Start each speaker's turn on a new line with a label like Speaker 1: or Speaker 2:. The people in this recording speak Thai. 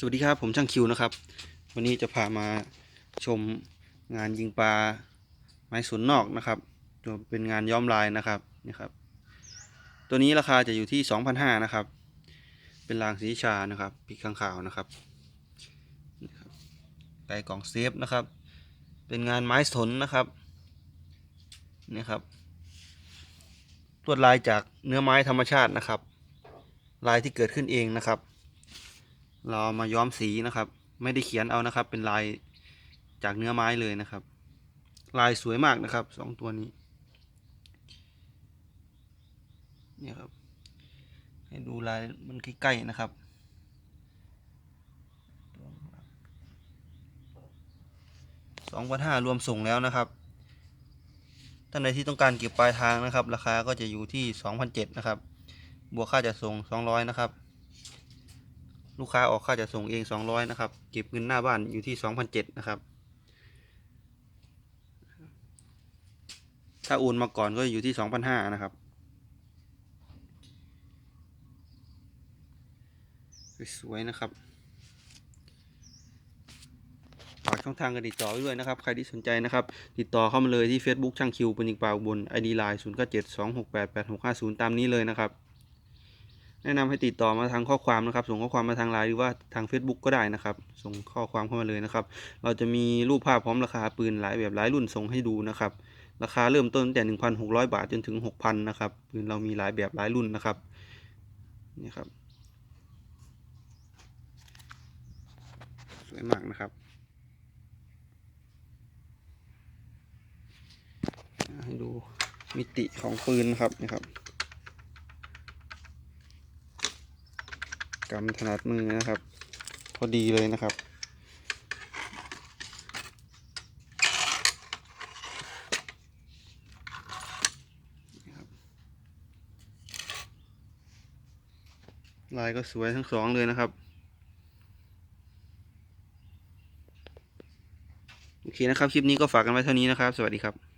Speaker 1: สวัสดีครับผมช่างคิวนะครับ วันนี้จะพามาชมงานยิงปลาไม้สนนอกนะครับตัวเป็นงานย้อมลายนะครับนี่ครับ ตัวนี้ราคาจะอยู่ที่2,500นะครับ เป็นรางสีชานะครับปีกข้างขาวนะครับนี่ครับไก่กล่องเซฟนะครับ เป็นงานไม้สนนะครับนี่ครับลวดลายจากเนื้อไม้ธรรมชาตินะครับ ลายที่เกิดขึ้นเองนะครับ เรามาย้อมสีนะครับ ไม่ได้เขียนเอานะครับ เป็นลายจากเนื้อไม้เลยนะครับ ลายสวยมากนะครับสองตัวนี้เนี่ยครับ ให้ดูลายมันใกล้ๆนะครับสองพันห้ารวมส่งแล้วนะครับท่านใดที่ต้องการเก็บปลายทางนะครับ ราคาก็จะอยู่ที่สองพันเจ็ดนะครับ บวกค่าจัดส่งสองร้อยนะครับ ลูกค้าออกค่าจะส่งเอง 200 นะครับ เก็บเงินหน้าบ้านอยู่ที่ 2,007นะครับ ถ้าโอนมาก่อนก็อยู่ที่ 2,500นะครับ สวยๆนะครับฝากช่องทางการติดต่อไว้ด้วยนะครับ ใครที่สนใจนะครับ ติดต่อเข้ามาเลยที่ Facebook ช่างคิวป็นยิงปลาอุบน ID Line 0 9 7 2 6 8 8 6 5 0ตามนี้เลยนะครับ แนะนำให้ติดต่อมาทางข้อความนะครับ ส่งข้อความมาทางไลน์หรือว่าทาง Facebook ก็ได้นะครับ ส่งข้อความเข้ามาเลยนะครับ เราจะมีรูปภาพพร้อมราคาปืนหลายแบบหลายรุ่นส่งให้ดูนะครับ ราคาเริ่มต้นตั้งแต่ 1,600 บาทจนถึง 6,000 นะครับ ปืนเรามีหลายแบบหลายรุ่นนะครับ นี่ครับ สวยมากนะครับ ให้ดูมิติของปืนนะครับนะครับ กำถนัดมือนะครับ พอดีเลยนะครับ ลายก็สวยทั้งสองเลยนะครับโอเคนะครับ คลิปนี้ก็ฝากกันไว้เท่านี้นะครับ สวัสดีครับ